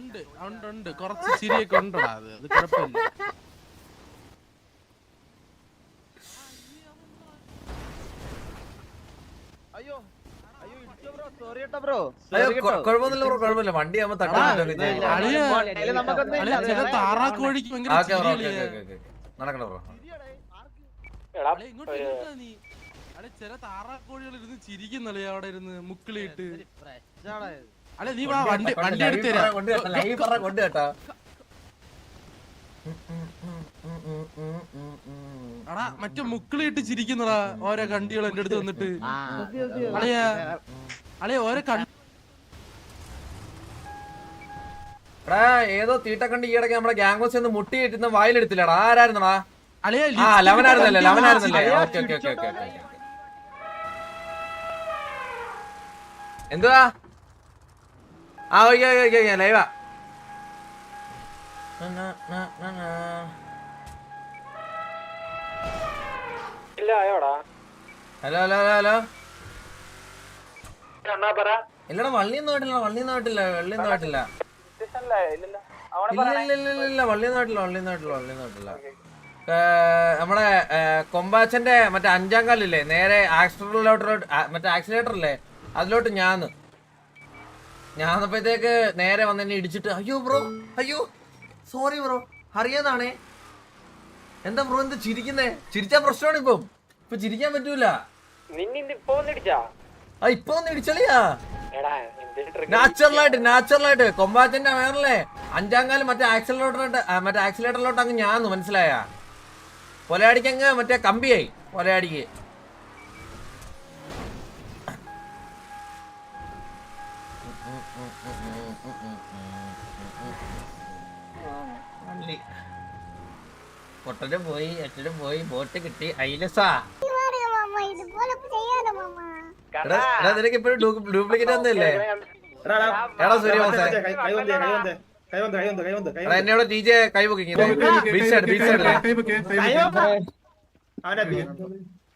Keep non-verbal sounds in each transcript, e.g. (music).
ഉണ്ട് ഉണ്ട് ഉണ്ട്. കുറച്ച് ചിരിയൊക്കെ ഉണ്ടടാ അത്. അത് കുഴപ്പമില്ല. അയ്യോ കുഴപ്പമൊന്നുമില്ല വണ്ടി ആവുമ്പോ താറാക്കോഴിക്ക് ബ്രോ. നടക്കണ ചില താറാക്കോഴികൾ ഇരുന്ന് ചിരിക്കുന്നല്ലേ അവിടെ ഇരുന്ന് മുക്കിളിയിട്ട് അളിയ നീ വാ വണ്ടി വണ്ടി എടുത്ത് തരാം. കൊണ്ട് കേട്ടോ ലൈവ് പറ കൊണ്ട് കേട്ടോ. എടാ മറ്റേ മുക്കിളിയിട്ട് ചിരിക്കുന്നടാ ഓരോ കണ്ടികൾ എന്റെ അടുത്ത് വന്നിട്ട്. അളിയ അളിയ ഓരോ കണ്ടി എടാ ഏതോ തീട്ടക്കണ്ടി ഈയിടക്ക് നമ്മുടെ ഗ്യാങ്സ് ഒന്ന് മുട്ടി കിട്ടുന്ന വായിലെടുത്തില്ലടാ. ആരായിരുന്നടാ? അളിയ ആ ലവനായിരുന്നല്ലേ ലവനായിരുന്നല്ലേ. Okay okay okay. എന്തുവാ? ആ ഓക്കെ ഓക്കെ ഓക്കെ ഓക്കെ ലൈവാ ഹലോ ഹലോ ഹലോ ഹലോ. ഇല്ലടാ വള്ളിയൊന്നും ആയിട്ടില്ല വള്ളിയൊന്നും ആയിട്ടില്ല വള്ളിയൊന്നും ആയിട്ടില്ല ഇല്ല ഇല്ല ഇല്ല ഇല്ല ഇല്ല വള്ളിയൊന്നും ആയിട്ടില്ല വള്ളിയൊന്നും ആയിട്ടില്ല വള്ളിയൊന്നും ആയിട്ടില്ല നമ്മുടെ കൊമ്പാച്ചന്റെ മറ്റേ അഞ്ചാം കാലില്ലേ നേരെ ആക്സിലേറ്ററിലോട്ട് മറ്റേ ആക്സിലേറ്റർ അല്ലേ അതിലോട്ട് ഞാന്ന് ഞാന്നപ്പോഴത്തേക്ക് നേരെ വന്ന് എന്നെ ഇടിച്ചിട്ട് അയ്യോ ബ്രോ അയ്യോ സോറി ബ്രോ അറിയാന്നാണേ. എന്താ ബ്രോ എന്ത് ചിരിക്കുന്നേ? ചിരിച്ചാ പ്രശ്നമാണ് ഇപ്പം. ഇപ്പൊ ചിരിക്കാൻ പറ്റൂല. ആ ഇപ്പൊ ഒന്ന് ഇടിച്ചളിയാ. നാച്ചുറൽ ആയിട്ട് നാച്ചുറൽ ആയിട്ട് കൊമ്പാച്ചന്റെ വേറല്ലേ? അഞ്ചാം കാലം മറ്റേ ആക്സിലേറ്ററിലോട്ട് മറ്റേ ആക്സിലേറ്ററിലോട്ട് അങ്ങ് ഞാൻ മനസ്സിലായ? കൊലയാടിക്ക് അങ്ങ് മറ്റേ കമ്പിയായി കൊലയാടിക്ക്. പൊട്ടനും പോയി എട്ടനും പോയി ബോട്ട് കിട്ടി ഐലസാ മാമ ഇതുപോലെ ചെയ്യാനോ മാമ. എടാ എടാ, നിനക്ക് ഇപ്പോഴും ഡ്യൂപ്ലിക്കേറ്റ് ഒന്നല്ലേ എടാ സൂര്യമോസേ എടാ എന്നോട് ടി ജെ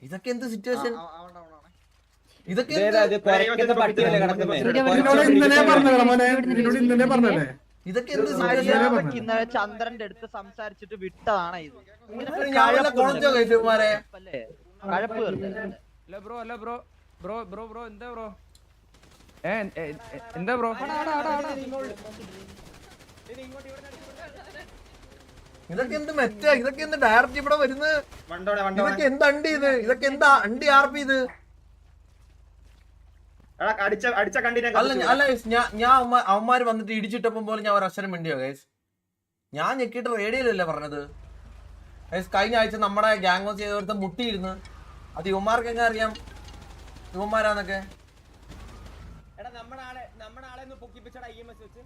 ഇതൊക്കെ എന്ത് സിറ്റുവേഷൻ ഇതൊക്കെ ഇന്നലെ പറഞ്ഞല്ലേ ഇതൊക്കെ എന്ത് മര്യാദയ്ക്ക് ഇന്നലെ ചന്ദ്രന്റെ അടുത്ത് സംസാരിച്ചിട്ട് വിട്ടതാണ് ഇത്. ഞാൻ വല്ല കുളഞ്ചോ കഴിച്ചുമാരെ അല്ലേ കഴപ്പ് വെറുതെ. അല്ല ബ്രോ അല്ല ബ്രോ. ബ്രോ ബ്രോ ബ്രോ എന്താ ബ്രോ? ഏ എ- എ- എന്താ ബ്രോ? ഇതൊക്കെ എന്ത് മെറ്റ? ഇതൊക്കെ എന്ത് ഡയറക്റ്റ് ഇവിടെ വരുന്നത്? ഇതൊക്കെ എന്ത് അണ്ടി ഇത്? ഇതൊക്കെ എന്താ അണ്ടി ആർപ്പി ഇത്? അടിച്ച അടിച്ച കണ്ടിനെ അല്ല അല്ല ഞാൻ ഞാൻ അവന്മാര് വന്നിട്ട് ഇടിച്ചിട്ടപ്പം പോലും ഞാൻ ഒരു അക്ഷരം മിണ്ടിയോ ഗൈസ് ഞാൻ ഞെക്കിയിട്ട് റേഡിയോയിലല്ലേ പറഞ്ഞത്? ഗൈസ് കഴിഞ്ഞ ആഴ്ച നമ്മുടെ ഗ്യാങ് ഓഫ് ചെയ്തവരുത്തെ മുട്ടിയിരുന്നു. അത് യുവമാർക്ക് എങ്ങനെ അറിയാം? യുവമാരാന്നൊക്കെ എടാ നമ്മുടെ ആളെ നമ്മുടെ ആളെ ഒന്ന് പൊക്കിപ്പിച്ചടാ ഇ എം എസ് വെച്ച്.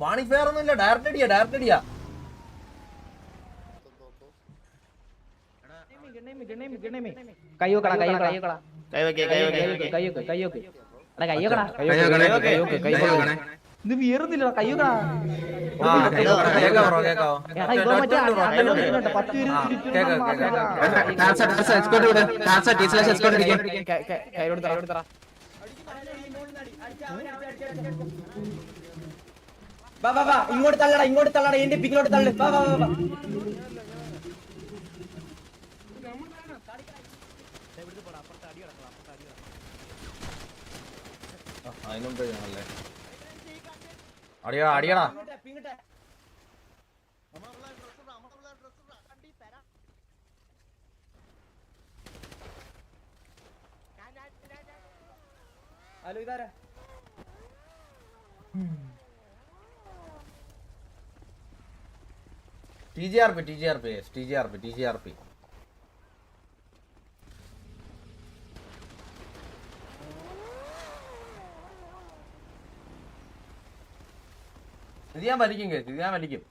വാണി ഫെയർ ഒന്നുമില്ല ഡയറക്റ്റ് അടിയാ ഡയറക്റ്റ് അടിയാ കയ്യോക്കടാ കയ്യോക്കടാ കയ്യോക്ക് കയ്യോക്ക് എടാ കയ്യോക്കടാ കയ്യോക്ക് ഇത് വീറുന്നില്ല കയ്യോക്കടാ ആ കേക്കാം കേക്കാം ബ്രോ കേക്കാവോ എടാ ഇവ മറ്റേ അണ്ണനോട് ഇരുന്നുണ്ട്. പത്ത് പേര് ആ, തിരിച്ചു കേക്കാം തറ വാ വാ വാ ഇങ്ങോട്ട് തള്ളടാ ഇങ്ങോട്ട് തള്ളടാ എന്റെ പിന്നോട്ട് തള്ളു വാ വാ വാ വാ അതിനുമ്പ് ആണല്ലേ അടിയടാ അടിയടാ. ഹലോ ഇതാരാ? T G R P T G R P T G R P T G R P. ഇത് ഞാൻ വലിക്കും കേസ് ഇത് ഞാൻ വലിക്കും.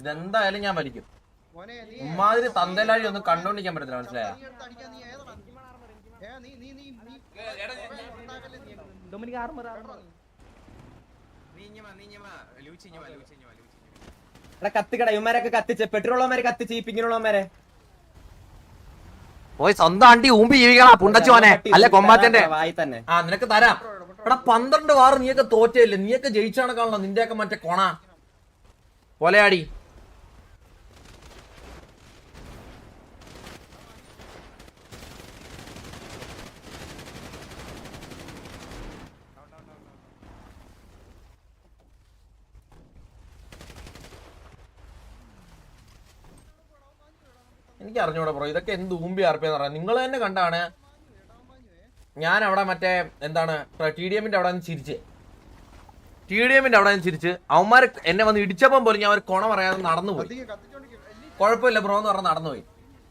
ഇതെന്തായാലും ഞാൻ വലിക്കും. ഉമ്മാതിരി തന്തലാഴി ഒന്നും കണ്ടോണ്ടിരിക്കാൻ പറ്റത്തില്ല മനസ്സിലായ? കത്തിക്കട ഇവന്മാരൊക്കെ കത്തിച്ച് പെട്രോളന്മാരെ കത്തിച്ച് ഈ പിങ്ങിനുള്ളവന്മാരെ പോയി സ്വന്തം അണ്ടി ഊമ്പി ജീവിക്കണ പുണ്ടച്ചോനെ അല്ലെ കൊമ്പാച്ചന്റെ വായി തന്നെ. ആ നിനക്ക് തരാം. എടാ പന്ത്രണ്ട് വാറ് നീയൊക്കെ തോറ്റയില്ലേ നീയൊക്കെ ജയിച്ചാണ് കാണണം നിന്റെയൊക്കെ മറ്റേ കൊണ. കൊലയാടി. എനിക്ക് അറിഞ്ഞൂടാ ബ്രോ ഇതൊക്കെ എന്ത് ഊമ്പി ആർപ്പിയെന്ന് പറയാം. നിങ്ങൾ തന്നെ കണ്ടാണ് ഞാൻ അവിടെ മറ്റേ എന്താണ് ടി ഡി എമ്മിന്റെ അവിടെ നിന്ന് ചിരിച്ച്. ടി ഡി എമ്മിന്റെ അവിടെ നിന്ന് ചിരിച്ച്. അവന്മാർ എന്നെ വന്ന് ഇടിച്ചപ്പം പോലും ഞാൻ ഒരു കൊണ പറയാതെ നടന്നുപോയി കുഴപ്പമില്ല ബ്രോ എന്ന് പറഞ്ഞ് നടന്നുപോയി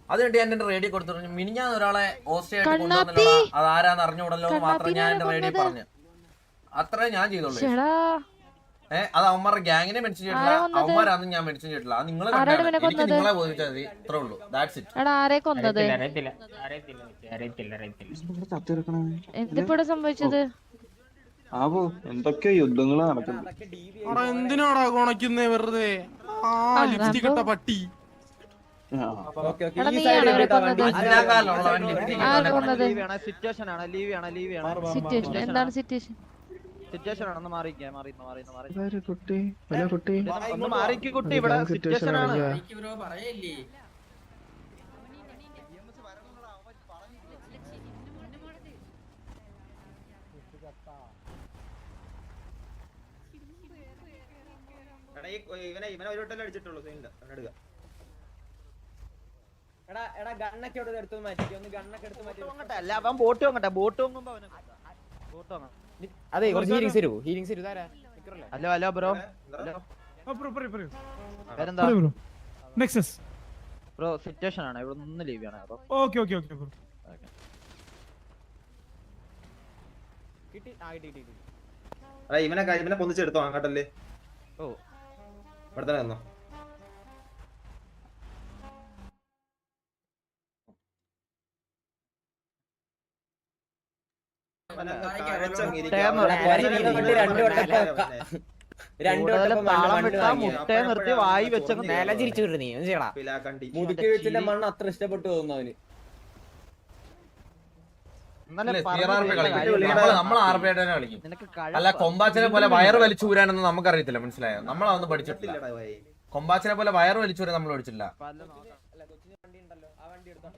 അത് കണ്ട് ഞാൻ എന്റെ റേഡിയോ കൊടുത്തു പറഞ്ഞു മിനിഞ്ഞാൻ ഒരാളെ ഓസ്ട്രേലിയ കൊണ്ടുവന്നല്ലോ അത് ആരാന്ന് അറിഞ്ഞുകൂടല്ലോ എന്ന് മാത്രം ഞാൻ എന്റെ റേഡിയോ പറഞ്ഞു. അത്രേ ഞാൻ ചെയ്തോളൂ ഏഹ് അത് അവന്മാരുടെ ഗ്യാങ്ങിനെ മെൻഷൻ ചെയ്തിട്ടില്ല. അവന്മാരാന്ന് ഞാൻ മെൻഷൻ ചെയ്തിട്ടില്ല. നിങ്ങൾ എനിക്ക് നിങ്ങളെ ബോധിച്ചാൽ മതി. ഇത്രേ ഉള്ളൂ. ദാറ്റ്സ് ഇറ്റ് എടാ ആരെ കൊന്നത്? അറിയത്തില്ല അറിയത്തില്ല അറിയത്തില്ല അറിയത്തില്ല എന്തിപ്പോ സംഭവിച്ചത്? ആവോ എന്തൊക്കെയോ യുദ്ധങ്ങളാ നടക്കുന്നത് എന്തിനാടാ കൊണക്കുന്നേ വെറുതെ? ലിപ്സ്റ്റിക് ഇട്ട പട്ടി. എന്താണ് സിറ്റുവേഷൻ സിറ്റുവേഷൻ ആണ് ഒന്ന് മാറിക്കേ മാറി മാറി. മാറി കുട്ടി കുട്ടി. ഒന്ന് മാറിക്ക് കുട്ടി ഇവിടെ സിറ്റുവേഷൻ ആണ്. എടാ, ഈ ഇവനെ ഇവനെ ഒരു വട്ടല്ലേ അടിച്ചിട്ടുള്ളൂ സീനില്ല എടുക്കുക എടാ എടാ ഗണ്ണൊക്കെ എടുത്ത് മാറ്റി ഒന്ന് ഗണ്ണൊക്കെ എടുത്ത് മാറ്റി അല്ല അവൻ ബോട്ട് വാങ്ങട്ടെ ബോട്ട് വാങ്ങുമ്പോ അവനെ ബോട്ട് വാങ്ങാം അതെ കുറച്ച് ഹീലിങ്സ് തരൂ ഹീലിങ്സ് തരൂ താരാ ഹലോ ഹലോ ബ്രോ. ഹലോ. പേരെന്താ? Nexus bro. സിറ്റുവേഷൻ ആണ്. ഇവിടെ നിന്ന് ലീവ് ആണ് ബ്രോ ഓക്കേ ഓക്കേ ബ്രോ. കിട്ടി. ആ കിട്ടി കിട്ടി ഇവനെ ക- ഇവനെ പൊന്നിച്ചെടുത്തോ അങ്ങോട്ടല്ലേ. ഓ. ഇവിടെ തന്നെ നിന്നോ. മുട്ടയെ നിർത്തി വായി വെച്ചങ്ങ് നേരെ തിരിച്ചു മുതുക്കി വെച്ചിന്റെ മണ്ണ് അത്ര ഇഷ്ടപ്പെട്ടു തോന്നുന്നു അവന് അല്ല കൊമ്പാച്ചനെ പോലെ വയറ് വലിച്ചു ഊരാനൊന്നും നമുക്കറിയത്തില്ല മനസ്സിലായോ നമ്മളതൊന്നും പഠിച്ചിട്ടില്ല കൊമ്പാച്ചിനെ പോലെ വയറ് വലിച്ചു ഊരാൻ നമ്മൾ പഠിച്ചില്ല പല നോക്കാം. അല്ല, കൊച്ചിന് വണ്ടി ഉണ്ടല്ലോ ആ വണ്ടി എടുത്തോ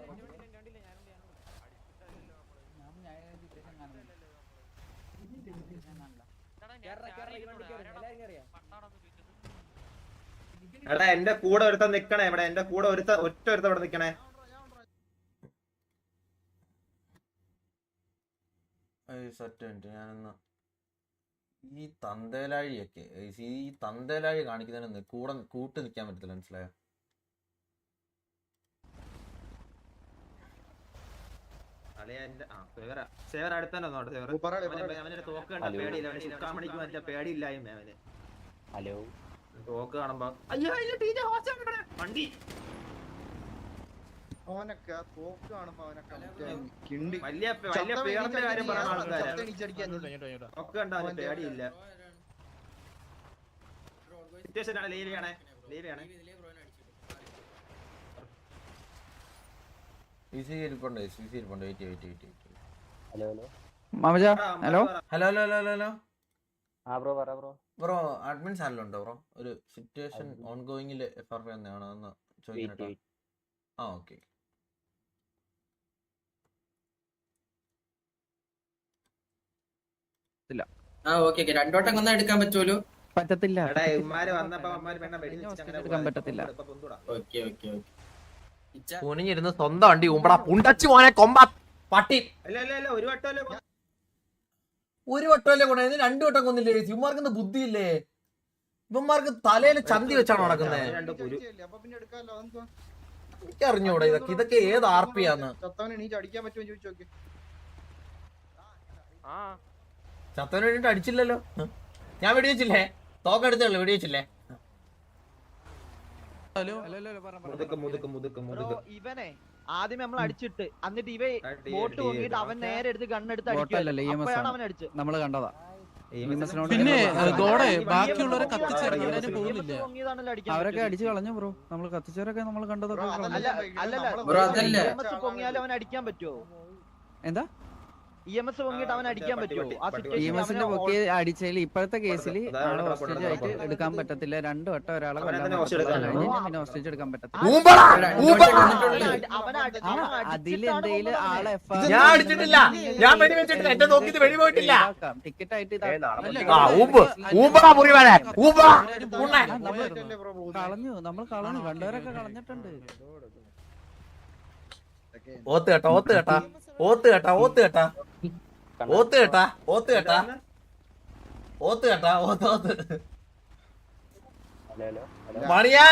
എടാ എന്റെ കൂടെ ഒരുത്തൻ നിക്കണേ. ഇവിടെ എന്റെ കൂടെ ഒരുത്ത ഒറ്റ ഒരുത്ത ഇവിടെ നിക്കണേ. ഞാനൊന്ന് ഈ തന്തേലാഴിയൊക്കെ ഈ തന്തേലാഴി കാണിക്കുന്നതിന് കൂടെ കൂട്ട് നിൽക്കാൻ പറ്റത്തില്ല മനസ്സിലായോ? അവന്റെ തോക്ക് കണ്ട പേടിയില്ല അവന് ചുക്കാൻ മണിക്ക് മറ്റേ പേടിയില്ലായ്മ അവന്. ഹലോ. തോക്ക് കാണുമ്പോ അയ്യോ ടീച്ചർ ഹോസ്റ്റൽ വണ്ടി. അവനൊക്കെ ആ തോക്ക് കാണുമ്പോ അവനൊക്കെ മറ്റേ കിണ്ടി വലിയ വലിയ പേടിന്റെ കാര്യം പറയുന്ന ആൾക്കാരാ ഒക്കെ കണ്ട അവന് പേടിയില്ല. സിറ്റുവേഷൻ ആണ്. ലീവിയാണേ hello hello. Hello hello hello hello. Bro പറ ബ്രോ ബ്രോ അഡ്മിൻ ചാനലുണ്ടോ ബ്രോ ഒരു സിറ്റുവേഷൻ ഓൺ ഗോയിങ്ങിൽ എഫ് ആർ പി എന്നാണ് ആ ഓക്കെ ആ ഓക്കെ ഓക്കെ രണ്ടോട്ടം കൊന്നാ എടുക്കാൻ പറ്റുമല്ലോ പറ്റത്തില്ല. പറ്റത്തില്ല. ഓക്കെ ഓക്കെ ഓക്കെ കുനിഞ്ഞിരുന്ന് സ്വന്തം വണ്ടി ഉമ്പടാ. പുണ്ടച്ചു മോനെ കൊമ്പ. പട്ടി. ഇല്ല ഇല്ല ഇല്ല ഒരു വട്ടമല്ലേ ഒരു വട്ടമല്ലേ കൊണ്ടു രണ്ടു വട്ടം കൊന്നില്ലേ ഇവന്മാർക്ക് എന്ത് ബുദ്ധിയില്ലേ? ഇവന്മാർക്ക് തലയിൽ ചന്തി വെച്ചാണ് നടക്കുന്നത് രണ്ട് കുരു അപ്പൊ പിന്നെ എടുക്കാമല്ലോ അതെന്തുവാ? എനിക്ക് അറിഞ്ഞൂടാ ഇതൊക്കെ ഇതൊക്കെ ഏത് ആർ പി ആന്ന്? ചത്തവനെ വേണ്ടിട്ട് അടിച്ചില്ലല്ലോ. ഞാൻ വെടിവെച്ചില്ലേ തോക്കെടുത്തേ ഉള്ളു വെടിവെച്ചില്ലേ ഹലോ. മുതുക്ക് മുതുക്ക് മുതുക്ക് ബ്രോ മുതുക്ക്. ഇവനെ ആദ്യം നമ്മൾ അടിച്ചിട്ട്. എന്നിട്ട് ഇവ ബോട്ട് പൊങ്ങിട്ട് പൊങ്ങിയിട്ട് അവൻ നേരെ എടുത്ത് ഗണ്ണെടുത്ത് അടിക്കുകയാണ്. അവൻ അടിച്ചത്. നമ്മൾ കണ്ടതാ. പിന്നെ ഗോഡെ ബാക്കിയുള്ളവരെ അവരാരും പോകുന്നില്ല? അവരൊക്കെ. അടിച്ചു കളഞ്ഞു ബ്രോ. നമ്മൾ കത്തിച്ചവരൊക്കെ നമ്മൾ കണ്ടതൊക്കെ അല്ലല്ല ബ്രോ, അതല്ല. EMS പൊങ്ങിയാലും അവൻ അടിക്കാൻ പറ്റുമോ എന്താ? ഇ എം എസ് പൊങ്ങിയിട്ട് അവൻ അടിക്കാൻ പട്ടി, പറ്റുമോ? ആ പട്ടി, ഇ സിറ്റുവേഷൻ എം എസിന്റെ പൊക്കി അടിച്ചതിൽ ഇപ്പോഴത്തെ കേസിൽ കൊടുത്ത്, ആളെ ഹോസ്റ്റേജ് ആയിട്ട് എടുക്കാൻ പറ്റത്തില്ല. രണ്ടു വട്ടം ഒരാളെ? പിന്നെ ഹോസ്റ്റേജ് എടുക്കാൻ പറ്റത്തില്ല. അതിൽ എന്തെങ്കിലും ആളെ ഞാൻ അടിച്ചിട്ടില്ല. ഞാൻ വെടി വെച്ചിട്ടില്ല. എന്റെ നോക്കി വെടി പോയിട്ടില്ല ടിക്കറ്റ് ആയിട്ട്. കളഞ്ഞു. നമ്മൾ കളഞ്ഞു. കണ്ടവരൊക്കെ കളഞ്ഞിട്ടുണ്ട്. ഓത്ത് കേട്ടാ ഓത്ത് കേട്ടാ. ഓത്ത് കേട്ടാ ഓത്ത് കേട്ടാ. ഓത്ത് കേട്ടാ ഓത്ത് കേട്ടാ. ഓത്ത് കേട്ടാ ഓത്ത് ഓത്ത്. മണിയാ.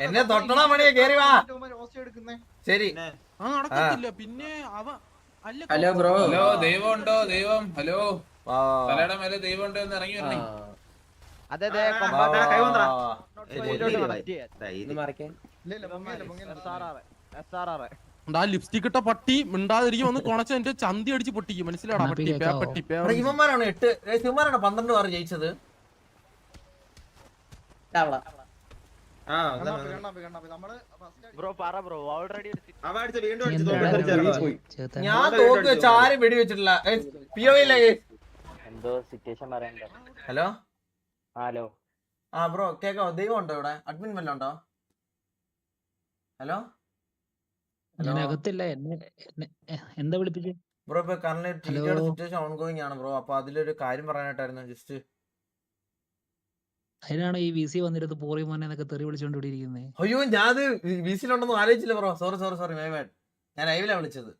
എന്നെ തൊട്ടണ മണിയെ കേറി വാ. ശരി. പിന്നെ? അവ ഹലോ ബ്രോ ഹലോ ദൈവം ഉണ്ടോ ദൈവം. ഹലോ. തലയുടെ മേലെ ദൈവം ഉണ്ടോ എന്ന് ഇറങ്ങി വരണേ. ലിപ്സ്റ്റിക് ഇട്ട പട്ടി മിണ്ടാതിരിക്കും ഒന്ന് കൊണച്ച എന്റെ ചന്തി അടിച്ച് പൊട്ടിക്കും മനസ്സിലാടാ പട്ടി പേ പട്ടി പേ ഇവന്മാരാണ് എട്ട് ഇവന്മാരാണ് പന്ത്രണ്ട് പേർ ജയിച്ചത് ഞാൻ തോക്ക് വെച്ച് ആരും വെടി വെച്ചിട്ടില്ല പി ഒ ഇല്ലേ എന്തോ സിറ്റുവേഷൻ പറയണ്ടോ ഹലോ ഹലോ ആ ബ്രോ കേക്കോ ദൈവം ഉണ്ടോ ഇവിടെ? അഡ്മിൻ വല്ലതും ഉണ്ടോ? ഹലോ എന്നെ എന്താ വിളിപ്പിച്ചേ? ബ്രോ ഇപ്പൊ ഹലോ. സിറ്റുവേഷൻ ഓൺ ഗോയിങ് ആണ് ബ്രോ. അപ്പൊ അതിലൊരു കാര്യം പറയാനായിട്ടായിരുന്നു ജസ്റ്റ് അതിനാണ് ഈ വി സി വന്നിരുന്നത് പോറി മോനെ എന്നൊക്കെ തെറി വിളിച്ചോണ്ടിരിക്കുന്നത് അയ്യോ ഞാൻ സിയിലുണ്ടെന്ന് ആലോചിച്ചില്ല bro. Sorry sorry sorry my bad ഞാൻ ലൈവിലാണ് വിളിച്ചത്.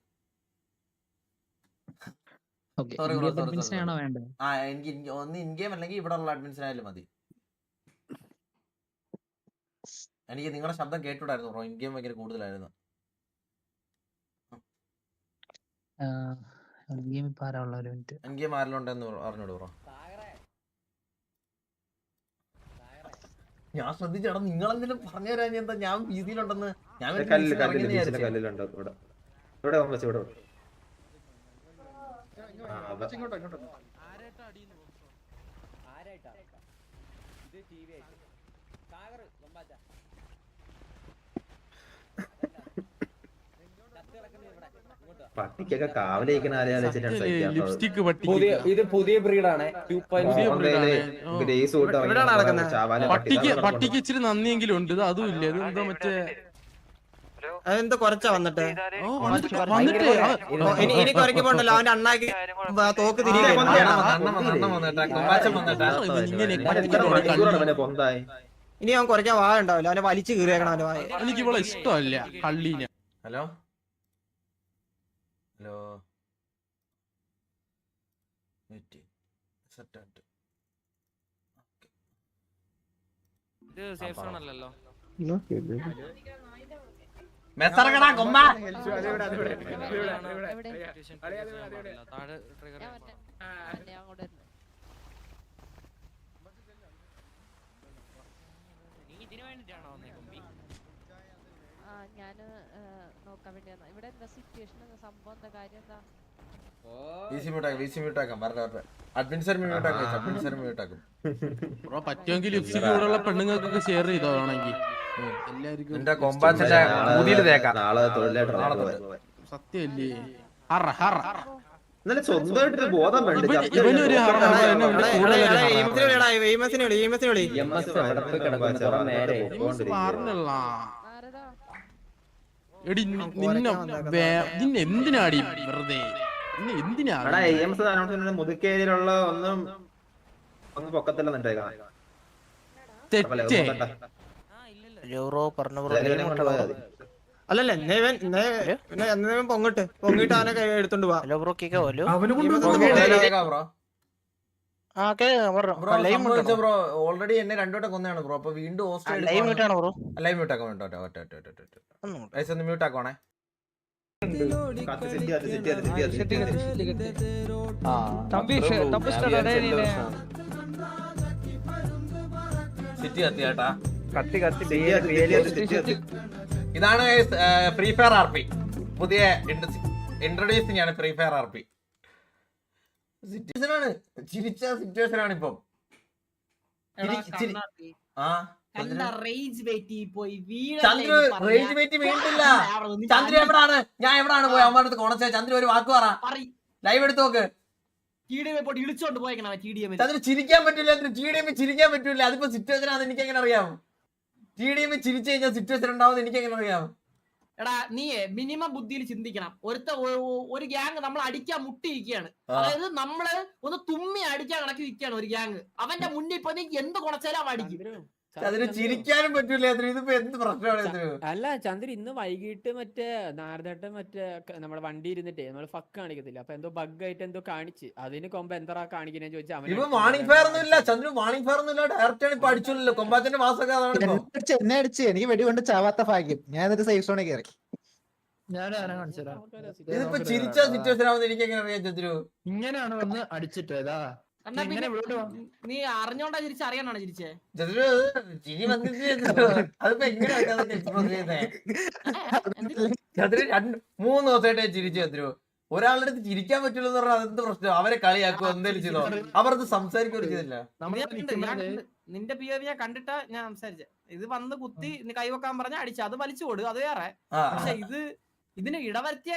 ആ എനിക്ക് ഇൻ- ഒന്ന് ഇൻ ഗെയിം അല്ലെങ്കിൽ ഇവിടെ ഉള്ള അഡ്മിൻസിനായാലും മതി. എനിക്ക് നിങ്ങളുടെ ശബ്ദം കേട്ടുണ്ടായിരുന്നു ബ്രോ ഇൻ ഗെയിം ഭയങ്കര കൂടുതലായിരുന്നു. ഗെയിം ഇൻ അറിഞ്ഞോട് ബ്രോ ഞാൻ ശ്രദ്ധിച്ചടാ നിങ്ങളെന്തിനും പറഞ്ഞു തരാൻ എന്താ? ഞാൻ വീതിയിലുണ്ടെന്ന് ഞാൻ ഇത് ഇവിടെ. കല്ലിൽ പട്ടി ഇത് പുതിയ ബ്രീഡാണ് പുതിയ. ഗ്രേസ് തൊട്ട് എവിടെയാണ് നടക്കുന്നത്? ചാവാലെ പട്ടിക്ക് പട്ടിക്ക് ഇച്ചിരി നന്ദിയെങ്കിലും ഉണ്ട്. ഇത് അതും ഇല്ല. ഇത് എന്താ മറ്റേ അതെന്താ കുറച്ചാ വന്നിട്ട്? ഇനി കുറയ്ക്കുമ്പോണ്ടല്ലോ കുറയ്ക്ക് അവന്റെ അണ്ണാക്കി തോക്ക് തിരികെ. അവനെ ഇനി അവൻ കുറയ്ക്കാൻ വാഴ ഉണ്ടാവില്ല അവനെ വലിച്ചു കീറിയേക്കണം അവന്റെ വായ. എനിക്ക് ഇവിടെ ഇഷ്ടമല്ല കള്ളീനെ. ഹലോ? ഹലോ? വെയിറ്റ് സെറ്റ് ആയിട്ട് മെസ്സറങ്ങടാ കൊമ്മ ഞാൻ നോക്കാൻ വേണ്ടി വന്നതാ. ഇവിടെ എന്താ സിറ്റുവേഷൻ സംഭവം എന്താ കാര്യം എന്താ വീസി വിസി മ്യൂട്ട് മ്യൂട്ടാക്കാം വരട്ടെ വരട്ടെ അഡ്മിൻ മ്യൂട്ട് മ്യൂട്ടാക്കാം അഡ്മിൻ മ്യൂട്ട് മ്യൂട്ടാക്കും ബ്രോ പറ്റുമെങ്കിൽ ലിപ്സ്റ്റിക് ഇവിടെയുള്ള പെണ്ണുങ്ങൾക്കൊക്കെ ഷെയർ ചെയ്തോ വേണമെങ്കിൽ? എല്ലാവർക്കും നിന്റെ കൊമ്പാച്ചന്റെ മുടിയിൽ തേക്കാം. നാളെ തൊഴിലായിട്ട്. സത്യമല്ലേ? ഹറ ഹറ. എന്നാലും സ്വന്തമായിട്ടൊരു ബോധം വേണ്ട. എടി നിന്നെ നിന്നെ എന്തിനാടി വെറുതെ? മുതുക്കേരിയിലുള്ള ഒന്നും ഒന്നും പൊക്കത്തില്ല അല്ലല്ല ഇവൻ പൊങ്ങിട്ട്. അവനെ കൈ എടുത്തോണ്ട് ബ്രോ ബ്രോ? ബ്രോ ഓൾറെഡി എന്നെ രണ്ടോട്ടം കൊന്നാണ് ബ്രോ. അപ്പൊ വീണ്ടും ബ്രോ? ലൈവ് മ്യൂട്ടാക്കാം വേണ്ട ഒറ്റ ഒറ്റ ഒറ്റ ഒറ്റ ഒറ്റ. മ്യൂട്ട് ഒന്ന് സിറ്റി കത്തി കത്തി ഇതാണ് ഫ്രീ ഫയർ ആർ പി പുതിയ ഇൻട്രൊഡ്യൂസിംഗ് ആണ് free fire R P situation ആണ്. ചിരിച്ച സിറ്റുവേഷൻ ആണ് ഇപ്പം. ആ? ചന്ദ്രു റേജ് വെയിറ്റ് പോയി? ചന്ദ്രു റേഞ്ച് വെയിറ്റ് വീണ്ടില്ല ചന്ദ്ര എവിടാണ്? ഞാൻ എവിടാണ് പോയി? അമ്മയുടെ അടുത്ത് ചന്ദ്ര ചന്ദ്രു ഒരു വാക്ക് പറ. ലൈവ് എടുത്ത് നോക്ക്. എം ചിരിക്കാൻ പറ്റില്ല. ജി ഡി എം ചിരിക്കാൻ പറ്റില്ല. അതിപ്പോ സിറ്റുവേഷൻ ആണെന്ന് എനിക്ക് എങ്ങനെ അറിയാം? ജി ഡി എം ചിരിച്ചു കഴിഞ്ഞാൽ സിറ്റുവേഷൻ ഉണ്ടാവും എനിക്ക് എങ്ങനെ അറിയാം? എടാ നീ മിനിമം ബുദ്ധിയിൽ ചിന്തിക്കണം. ഒരുത്ത ഒരു ഗ്യാങ് നമ്മൾ അടിക്കാൻ മുട്ടിയിരിക്കുകയാണ്. അതായത് നമ്മൾ ഒന്ന് തുമ്മി അടിക്കാൻ കണക്കി നിൽക്കുകയാണ് ഒരു ഗ്യാങ് അവന്റെ മുന്നിൽ ഇപ്പൊ നീ എന്ത് കുണച്ചാലും അവൻ അടിക്കും. അതിന് ചിരിക്കാനും പറ്റൂല ഇതിപ്പോ എന്ത് പ്രശ്നമാണ് അല്ല ചന്ദ്രൻ ഇന്ന് വൈകിട്ട് മറ്റേ നാരദട്ട് മറ്റേ നമ്മുടെ വണ്ടി ഇരുന്നിട്ടേ നമ്മൾ ഫക്ക് കാണിക്കത്തില്ല? അപ്പൊ എന്തോ ബഗ് ആയിട്ട് എന്തോ കാണിച്ച്. അതിന് കൊമ്പ എന്താ കാണിക്കുന്ന ചോദിച്ചാൽ ഇപ്പൊ വാണിംഗ് ഫയർ ഒന്നും ഇല്ല ചന്ദ്രു വാണിംഗ് ഫയർ ഒന്നും ഇല്ല ഡയറക്റ്റ് ആണ് ഇപ്പൊ അടിച്ചല്ലോ കൊമ്പാത്തിന്റെ മാസമൊക്കെ അതാണ് ഇപ്പൊ. എന്നെ അടിച്ച് എനിക്ക് വെടികൊണ്ട് ചാവാത്ത ഭാഗ്യം. ഞാൻ എന്നിട്ട് സേഫ് സോണിൽ കയറി ഇതിപ്പോ ചിരിച്ച സിറ്റുവേഷൻ ആവുന്ന എനിക്ക് എങ്ങനെ അറിയാം ചന്ദ്രു? ഇങ്ങനെയാണ് വന്ന് അടിച്ചിട്ട് നീ അറിഞ്ഞോണ്ടാ ചിരിച്ച അറിയാനാണ് ചിരിച്ചേ? ചിരി. അതിപ്പോ എങ്ങനെയാണ് മൂന്ന് ദിവസമായിട്ട് ചിരിച്ചു ചന്ദ്രു. ഒരാളുടെ അടുത്ത് ചിരിക്കാൻ പറ്റില്ല എന്ന് പറഞ്ഞാൽ അതെന്ത് പ്രശ്നം? അവരെ കളിയാക്കുക എന്തെങ്കിലും ചെയ്തോ? അവർക്ക് സംസാരിക്കില്ല. നിന്റെ പി ഞാൻ കണ്ടിട്ടാ ഞാൻ സംസാരിച്ചേ. ഇത് വന്ന് കുത്തി കൈവെക്കാൻ പറഞ്ഞ അടിച്ചു അത് വലിച്ചു കൊടു അത് വേറെ. പക്ഷെ ഇത് ഇതിന് ഇടവരുത്തിയ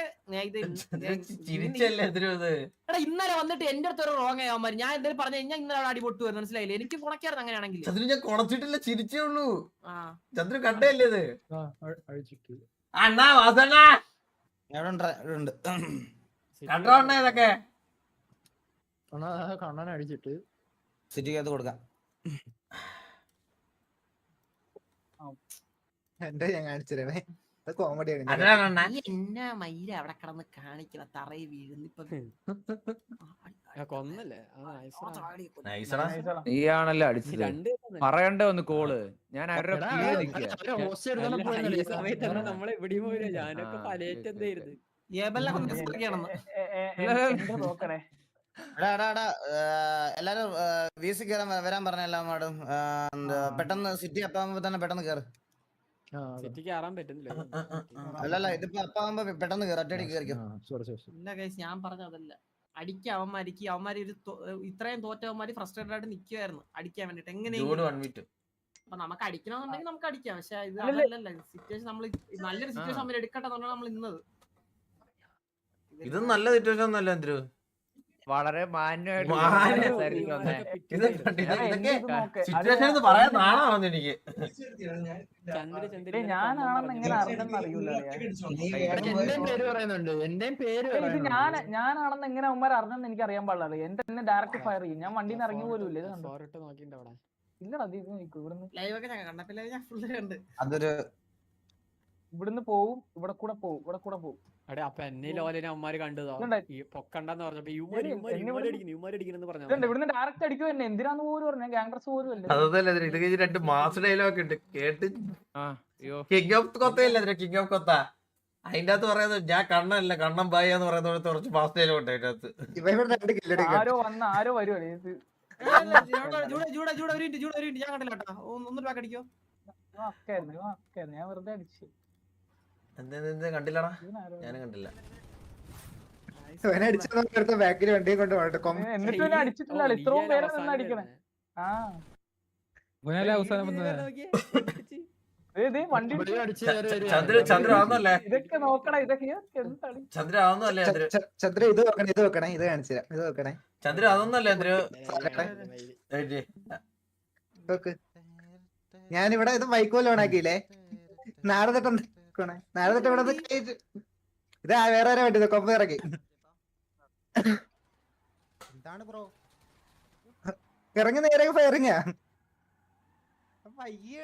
എടാ ഇന്നലെ വന്നിട്ട് എന്റെ അടുത്ത് ഒരു റോങ് ആവാൻ ഞാൻ എന്തെങ്കിലും പറഞ്ഞു കഴിഞ്ഞാൽ ഇന്നലെ അവിടെ അടി പൊട്ടു വരുന്നു മനസ്സിലായില്ലേ? എനിക്ക് കുണക്കായിരുന്നു അങ്ങനെയാണെങ്കിൽ. ചന്ദ്രു ഞാൻ കുണച്ചിട്ടില്ല ചിരിച്ചേ ഉള്ളൂ. ആ. ചന്ദ്രു കണ്ടല്ലേ ഇത്? അണ്ണാ വാസണ്ണ. കണ്ടോ അണ്ണാ ഇതൊക്കെ? അണ്ണാ, കണ്ണനെ അടിച്ചിട്ട് സിറ്റിക്കകത്ത് കൊടുക്കാം. എന്റെ ഞാൻ കാണിച്ചിരണേ അത് കോമഡിയാണ് അതാണ് അണ്ണാ നീ എന്നാ മയില അവിടെ കിടന്ന് കാണിക്കണ തറയിൽ വീഴുന്നു ഇപ്പൊ ആ, ആ, nice ആ. നൈസടാ നീയാണല്ലോ അടിച്ചത്. രണ്ട് ഇതൊന്നും പറയണ്ട ഒന്ന് കോൾ ഞാൻ അവരുടെ എല്ലാരും വീസി കേറാൻ കയറാൻ വരാൻ പറഞ്ഞ എല്ലാം പെട്ടെന്ന് സിറ്റി അപ്പാകുമ്പോ തന്നെ പെട്ടെന്ന് കയറ് സിറ്റി കയറാൻ പറ്റുന്നില്ല അല്ലല്ല ഇതിപ്പോ അപ്പാകുമ്പോ പെട്ടെന്ന് കയറി ഒറ്റയടി കയറിക്കോ സോറി സോറി ഇല്ല കേസ് ഞാൻ പറഞ്ഞതല്ല അടിക്കുക അവന്മാർക്ക് അവന്മാര് ഒരു ഇത്രയും തോറ്റവന്മാര് ഫ്രസ്ട്രേറ്റഡ് ആയിട്ട് നിക്കുവായിരുന്നു അടിക്കാൻ വേണ്ടിട്ട്. എങ്ങനെയാണ് അപ്പൊ നമുക്ക് അടിക്കണമെന്നുണ്ടെങ്കിൽ നമുക്ക് അടിക്കാം പക്ഷെ ഇത് അതല്ലല്ല. സിറ്റുവേഷൻ നമ്മൾ നല്ലൊരു സിറ്റുവേഷൻ നമ്മൾ എടുക്കട്ടെ നമ്മൾ ഇന്നത് ഇതും നല്ല സിറ്റുവേഷൻ ഒന്നല്ല ചന്ദ്രു വളരെ മാന്യമായിട്ട് പറയാൻ എനിക്ക്. ഞാനാണെന്ന് എങ്ങനെ അറിഞ്ഞെന്ന് അറിയില്ല പേര് പറയുന്നുണ്ട്? എന്റെയും പേര് ഇത് ഞാൻ ഞാനാണെന്ന് എങ്ങനെ അവന്മാർ അറിഞ്ഞെന്ന് എനിക്ക് അറിയാൻ പാടില്ല എന്റെ എന്നെ ഡയറക്റ്റ് ഫയർ ചെയ്യും. ഞാൻ വണ്ടിയിൽ നിന്ന് ഇറങ്ങി പോലും ഇല്ല. ഇല്ലടാ ഇവിടുന്ന് പോവും ഇവിടെ കൂടെ പോവും ഇവിടെ കൂടെ പോവും. അടെ അപ്പൊ എന്നെ ലോലിനെ അമ്മമാര് കണ്ടതോ? ഈ പൊക്കണ്ടെന്ന് പറഞ്ഞപ്പോ അടിക്കുന്നു അടിക്കുന്നു പറഞ്ഞു ഇവിടുന്ന് ഡയറക്റ്റ് അടിക്കും എന്നെ എന്തിനാന്ന് പോലും പറഞ്ഞു ഡ്രസ് പോലും അല്ലേ. അതല്ല ഇത് കഴിഞ്ഞ് രണ്ട് മാസ് ഡയലോഗ് ഉണ്ട്. കേട്ട് കിങ് ഓഫ് കൊത്തയില്ല കിങ് ഓഫ് കൊത്ത അതിന്റെ അകത്ത് പറയുന്നത് ഞാൻ കണ്ണല്ല കണ്ണം ബായി എന്ന് പറയുന്ന കുറച്ച് മാസ് ഡയലോഗ് ഉണ്ട് അതിന്റെ അകത്ത്. ആരോ വന്ന ആരോ മിനിറ്റ് ഞാൻ കണ്ടില്ല ഒന്നൊരു ഇവൻ ഞാൻ വെറുതെ അടിച്ചു. കണ്ടില്ലടാ? ഞാനും കണ്ടില്ല. ബാക്കിൽ വണ്ടിയും കൊണ്ട് എന്നിട്ട് അടിച്ചിട്ടില്ല. ഇത്രയും പേരെ നിന്ന് അടിക്കണേ ആ. ദേ, ദേ, വണ്ടി അടിച്ച് കയറി ചന്ദ്ര ചന്ദ്ര ആവുന്നല്ലേ ഇതൊക്കെ നോക്കടാ ഇതൊക്കെ ഇതൊക്കെ ചന്ദ്ര ആവുന്നല്ലേ ചന്ദ്ര? ചന്ദ്ര ഇത് നോക്കണേ ഇത് നോക്കണേ ഇത് കാണിച്ചു ഇത് നോക്കണേ ചന്ദ്ര അതൊന്നല്ലേ ചന്ദ്ര? ഏയ് നോക്ക് ഞാനിവിടെ ഇത് മൈക്കോൽ ഓണാക്കിയില്ലേ നാടകത്തെ നിക്കണേ. വേറെ ഇറങ്ങി എന്താണ് ബ്രോ? ഇറങ്ങി നേരെ ഇറങ്ങിയാ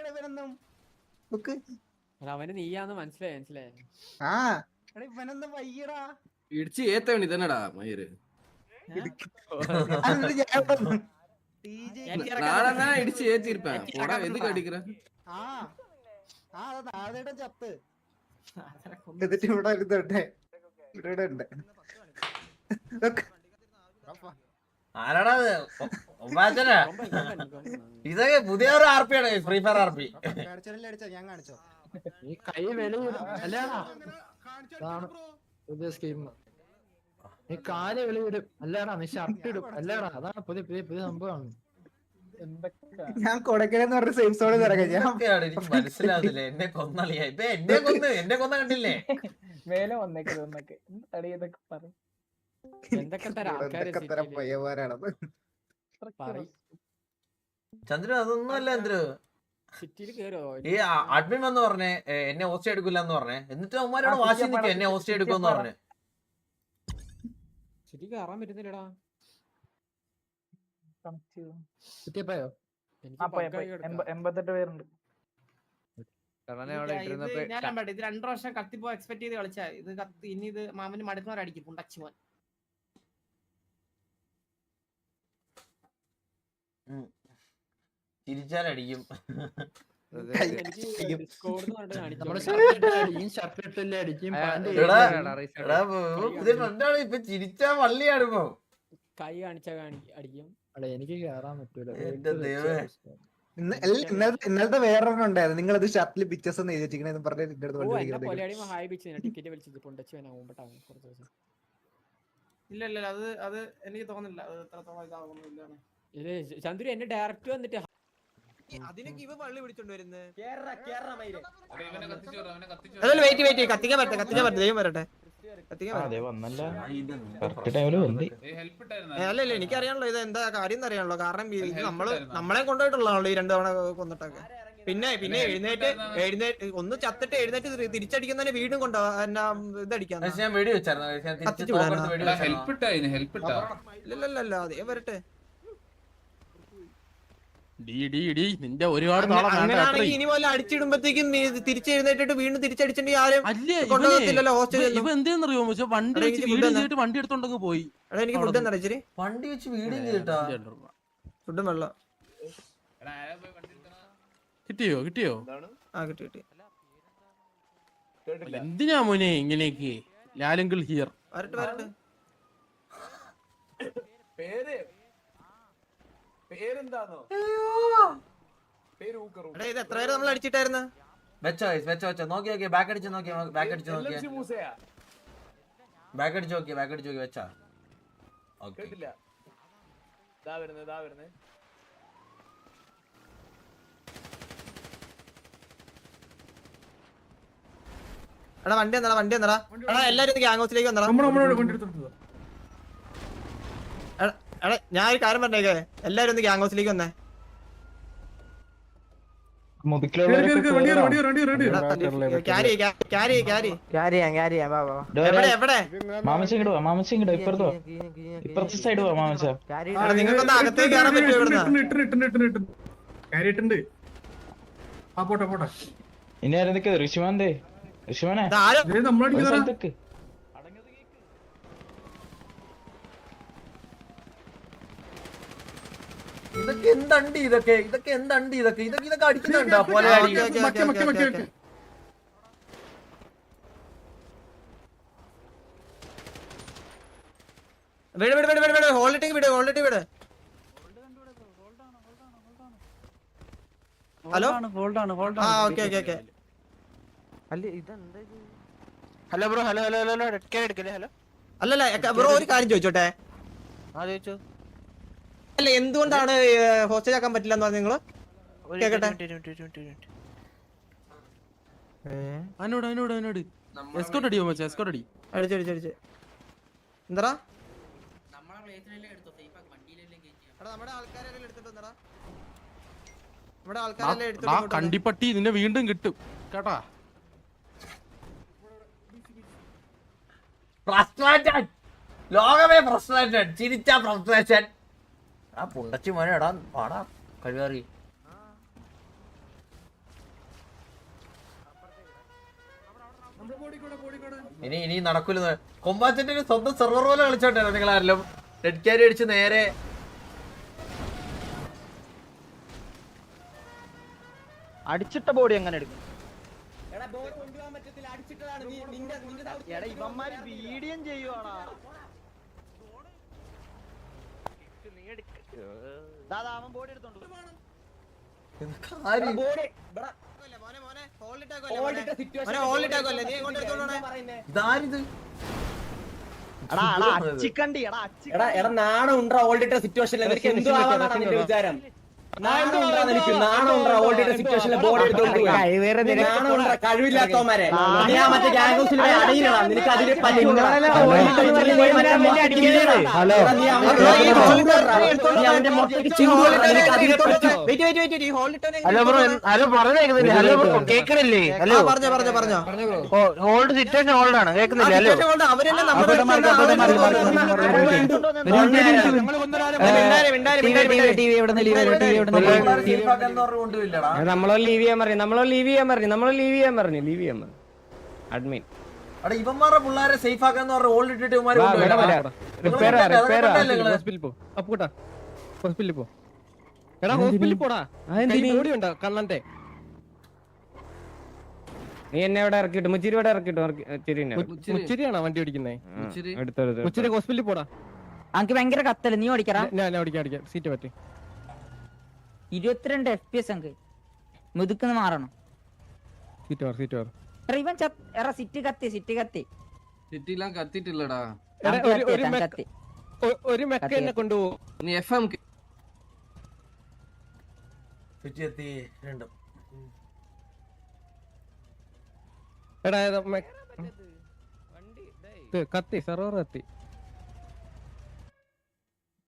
ഇവനൊന്നും. നോക്ക്. നീയാന്ന് മനസ്സിലായി മനസ്സിലായി. ആ. എടാ ഇവനൊന്നും ഇടിച്ച് എന്ത് ആ. ചത്ത്. (laughs) എന്നിട്ട് ഇവിടെ ഇരുന്നുണ്ട് ഇവിടെ ഉണ്ട്. ആരാടാ ഒമ്പാച്ചനാ. ഇതൊക്കെ പുതിയ ഒരു ആർ പി ആണ് ഫ്രീ ഫയർ ആർ പി. ഞാൻ കാണിച്ചോ ഈ കൈ വെളിയിടും അല്ലടാ ഇതാണ് പുതിയ സ്കീം. നീ കാൽ വെളിയിടും. അല്ലടാ നീ ഷർട്ട് ഇടും അല്ലേടാ അതാണ് പുതിയ പുതിയ പുതിയ സംഭവമാണ് ഞാൻ കൊടക്കലെന്ന് പറഞ്ഞ സേഫ് സോണിൽ ഇറങ്ങാം ഞാൻ എനിക്ക് മനസ്സിലാവുന്നില്ല. എന്നെ കൊന്നളിയാ ഇപ്പൊ എന്നെ കൊന്ന് എന്നെ കൊന്ന കണ്ടില്ലേ? മേലെ വന്നേക്ക് വന്നേക്ക്. അടിയതൊക്കെ ഇതൊക്കെ പറയും എന്തൊക്കെ തരം ആൾക്കാര് എന്തൊക്കെ തരം പയ്യന്മാരാണത്? ചന്ദ്രു അതൊന്നും അല്ല ചന്ദ്രു. സിറ്റിയിൽ കേറോ ഈ അഡ്മിൻ വന്ന് പറഞ്ഞേ എന്നെ ഹോസ്റ്റ് എടുക്കില്ല എന്ന് പറഞ്ഞേ. എന്നിട്ട് അവന്മാരോട് വാശി നിൽക്കുക എന്നെ ഹോസ്റ്റ് എടുക്കുമെന്ന് പറഞ്ഞേ. ശരിക്കും കയറാൻ പറ്റുന്നില്ലടാ. എൺപത്തെട്ട് പേരുണ്ട്. ഞാൻ ഇത് രണ്ടു വർഷം കത്തിപ്പോ എക്സ്പെക്ട് ചെയ്ത് കളിച്ച. ഇത് കത്തി ഇനി ഇത് മാമന് മടുക്കുന്നവരടിക്കും പുണ്ടച്ചു പോൻ ഇപ്പൊ പുതിയ ട്രെൻഡാണ് ഇപ്പൊ ചിരിച്ചാ വള്ളിയാണ് ഇപ്പൊ കൈ കാണിച്ചാ കാണി അടിക്കും. എടാ, എനിക്ക് കേറാൻ പറ്റൂല. എന്റെ അല്ല, ഇന്നലത്തെ വേറെ വേറൊരെണ്ണം ഉണ്ടായിരുന്നു. നിങ്ങൾ അത് ഷർട്ടിൽ പിക്ചേഴ്സ് എന്ന് എഴുതിച്ചിരിക്കണെന്ന് പറഞ്ഞ് നിന്റെ അടുത്ത് വണ്ടി ഇല്ല ഇല്ല അത് അത് എനിക്ക് തോന്നുന്നില്ല. അത് എത്രത്തോളം ഇതാവുന്നില്ല ഇത് ചന്ദ്രു എന്നെ ഡയറക്റ്റ് വന്നിട്ട് അതിനൊക്കെ ഇവ വള്ളി പിടിച്ചോണ്ട് വരുന്നത് അതല്ല വെയിറ്റ് വെയിറ്റ് കത്തിക്കാൻ പറ്റേ കത്തിക്കാൻ പറ്റേ ദൈവം വരട്ടെ. കത്തിക്കാൻ പറ്റേ. ഏ, അല്ല ഇല്ല എനിക്കറിയാണല്ലോ ഇത് എന്താ കാര്യം അറിയാണല്ലോ കാരണം നമ്മൾ നമ്മളെ കൊണ്ടുപോയിട്ടുള്ളതാണല്ലോ ഈ രണ്ട് തവണ കൊന്നിട്ടൊക്കെ. പിന്നെ പിന്നെ എഴുന്നേറ്റ് എഴുന്നേറ്റ് ഒന്ന് ചത്തിട്ട് എഴുന്നേറ്റ് തിരി- തിരിച്ചടിക്കുന്നതിന് വീണ്ടും കൊണ്ടോ എന്നാ ഇതടിക്കാൻ അടിക്കാൻ ഞാൻ അതേ വെച്ചായിരുന്നു ഞാൻ തിരിച്ച് കത്തിച്ച് വിടാനാ? തോക്കെടുത്ത് വെടി വെച്ചായിരുന്നു ഇല്ലല്ലല്ല അതേ വരട്ടെ ഡി ഡി ഡി നിന്റെ ഒരുപാട് അങ്ങനെയാണെങ്കിൽ ഇനി വല്ല അടിച്ചിടുമ്പത്തേക്കും തിരിച്ചെഴുന്നേറ്റിട്ട് വീണ്ടും തിരിച്ചടിച്ചിട്ടുണ്ടെങ്കിൽ ആരും അല്ലേ കൊണ്ടുപോകത്തില്ലല്ലോ ഹോസ്റ്റലിൽ ഇവ എന്തെന്നറിയോ പക്ഷെ വണ്ടി വെച്ച് വീട് ചെയ്തിട്ട് വണ്ടി എടുത്തോണ്ടെങ്കിൽ പോയി. എടാ എനിക്ക് ഫുഡ് എന്താ ഇച്ചിരി. വണ്ടി വെച്ച് വീട് ചെയ്തിട്ടാ? ഫുഡും വെള്ളം. കിട്ടിയോ കിട്ടിയോ? ആ കിട്ടി കിട്ടി. എന്തിനാ മോനെ ഇങ്ങനെയൊക്കെ ലാലെങ്കിൽ ഹിയർ. വരട്ടെ വരട്ടെ. പേര് പേരെന്താണോ പേര് ഊക്കറു എടാ ഇത് എത്ര പേര് നമ്മൾ അടിച്ചിട്ടായിരുന്നു? വെച്ചോ guys, വെച്ചോ വെച്ചോ നോക്കി നോക്കി ബാക്ക് അടിച്ച് നോക്കി ബാക്ക് അടിച്ച് നോക്കിയേ. LMC മൂസയാ. ബാക്ക് അടിച്ച് നോക്കി ബാക്ക് അടിച്ച് നോക്കി വെച്ചാ ഓക്കെ കേട്ടില്ല. ഇതാ വരുന്നത് ഇതാ വരുന്നത് എടാ വണ്ടി എന്നടാ വണ്ടി എന്നടാ എടാ എല്ലാരും ഗ്യാങ് ഹൗസിലേക്ക് വന്നടാ. എടാ ഞാൻ ഒരു കാര്യം പറഞ്ഞേക്കേ. എല്ലാരും ഒന്ന് ഗ്യാങ് ഹൗസിലേക്ക് വന്നേ. ക്യാരി ക്യാരി ക്യാരി എവിടെ എവിടെ? എടാ നിങ്ങൾക്കൊന്ന് അകത്തേക്ക് കയറാൻ പറ്റുമോ ഇവിടുന്ന്? ആ പോട്ടെ പോട്ടെ. ഇനി ആരെന്തൊക്കെ ഋഷിമാന്റെ ഋഷിമാനെ ആരോ ഒരു സ്ഥലത്തേക്ക് ഇതൊക്കെ എന്തണ്ട് ഇതൊക്കെ? ഇതൊക്കെ എന്തണ്ട് ഇതൊക്കെ? ഇതൊക്കെ ഇതൊക്കെ അടിക്കുന്നുണ്ടോ? പോലെ. വിട് വിട് വിട് വിട് വിട്. ഹോളിലേക്ക് വിട് ഹോളിലേക്ക് വിട്. ഹലോ ആ okay okay okay. Hello bro hello hello hello hello അല്ലല്ല ബ്രോ ഒരു കാര്യം ചോദിച്ചോട്ടെ? ആ ചോദിച്ചോ. അല്ല എന്തുകൊണ്ടാണ് ഹോസ്റ്റേജ് ആക്കാൻ പറ്റില്ല എന്ന് പറഞ്ഞു നിങ്ങൾ കേക്കട്ടെ. അതിനോട് അതിനോട് അതിനോട് എസ്കോട്ട് അടിയോ മച്ചാ? എസ്കോട്ട് അടി. അടിച്ചു അടിച്ചു അടിച്ചു. എന്താ എടാ നമ്മുടെ ആൾക്കാരെല്ലാം എടുത്തിട്ട് നമ്മുടെ ആൾക്കാരെല്ലാം ആ എടുത്തിട്ട് ഇങ്ങോട്ട് കണ്ടിപ്പട്ടി നിന്നെ വീണ്ടും കിട്ടും. കേട്ടാ? ഫ്രസ്ട്രേഷൻ ലോകമേ ഫ്രസ്ട്രേറ്റഡ് ചിരിച്ച ഫ്രസ്ട്രേഷൻ ആ പുണ്ടച്ചി മോനെ എടാ പാടാ കഴിവേറി ഇനി ഇനി നടക്കൂല കൊമ്പാച്ചന്റെ സ്വന്തം സെർവർ പോലെ കളിച്ചോട്ടെ നിങ്ങൾ ആരെല്ലാം. റെഡ് ക്യാരി അടിച്ച് നേരെ. അടിച്ചിട്ട ബോഡി എങ്ങനെ എടുക്കും? എടാ ബോൾ കൊണ്ടുപോകാൻ പറ്റത്തില്ല. അടിച്ചിട്ടതാണ് നീ നിന്റെ നിന്റെ എടാ ഇവന്മാര് വീഡിയം ചെയ്യുവാടാ. നീ എടുക്ക. ദാ, ദാ, അവൻ ബോഡി എടുത്തോണ്ട് നാണം ഉണ്ടാ ഓൾഡിട്ട സിറ്റുവേഷനിൽ വിചാരം? കഴിവില്ലാത്തവന്മാരെ. ആ മറ്റേ ഗ്യാങ് ഹൗസിൽ പോയി അടയിലടാ നിനക്ക് നീ അവന്റെ ഇട്ടോനെ ഹലോ ബ്രോ ഹലോ. പറഞ്ഞേക്കുന്നില്ല ഹലോ ബ്രോ കേക്കണില്ലേ? ഹലോ. പറഞ്ഞോ പറഞ്ഞോ പറഞ്ഞോ. ഹോൾഡ് സിറ്റുവേഷൻ ഹോൾഡ് ആണ്. കേൾക്കുന്നില്ല? ഹലോ. അവരെന്നെ നമ്മുടെ അടുത്ത് വന്ന് അവരെ മിണ്ടാരെ, മിണ്ടാരെ, നമ്മളോ ലീവ് ചെയ്യാൻ പറഞ്ഞു. നമ്മളോ ലീവ് ചെയ്യാൻ പറഞ്ഞു നമ്മളോ ലീവ് ചെയ്യാൻ പറഞ്ഞു ലീവ് ചെയ്യാൻ പറഞ്ഞു അഡ്മിൻ എടാ ഇവന്മാരുടെ പിള്ളേരെ സേഫ് ആക്കാന്ന് പറഞ്ഞ ഓൾഡ് ഇട്ടിട്ട് ഹോസ്പിറ്റലിൽ പോ. അപ്പൂട്ടാ ഹോസ്പിറ്റലിൽ പോ. എടാ ഹോസ്പിറ്റലിൽ പോടാ. ഉണ്ടോ? കണ്ണന്റെ നീ എന്നെ ഇവിടെ ഇറക്കിട്ട് മുച്ചിരി ഇവിടെ ഇറക്കിട്ട് മുച്ചിരി മുച്ചിരിയാണോ വണ്ടി ഓടിക്കുന്നേ? എടുത്തെടുത്ത് മുച്ചിരി. ഹോസ്പിറ്റലിൽ പോടാ. എനിക്ക് ഭയങ്കര കത്തൽ. നീ ഓടിക്കറാ ഞാൻ ഓടിക്കാം ഓടിക്കാം. സീറ്റ് പറ്റി. ഇരുപത്തിരണ്ട് എഫ് പി എസ് അങ്ക് മുതുക്കുന്ന മാറണം. സീറ്റ് മാർ സീറ്റ് മാർ എടാ, ഇവൻ ചത്ത്. എടാ സിറ്റി കത്തി സിറ്റി കത്തി. സിറ്റിலாம் കത്തിട്ടില്ലടാ. എടാ, ഒരു- കത്തി, ഒരു അനക്ക് മെക്ക- കത്തി. ഒ- ഒരു മെക്ക എന്നെ കൊണ്ടുപോകും നീ എഫ് എം ചുറ്റി എത്തി രണ്ടും. എടാ ഇത് മെ- ഇത് കത്തി സെർവർ കത്തി.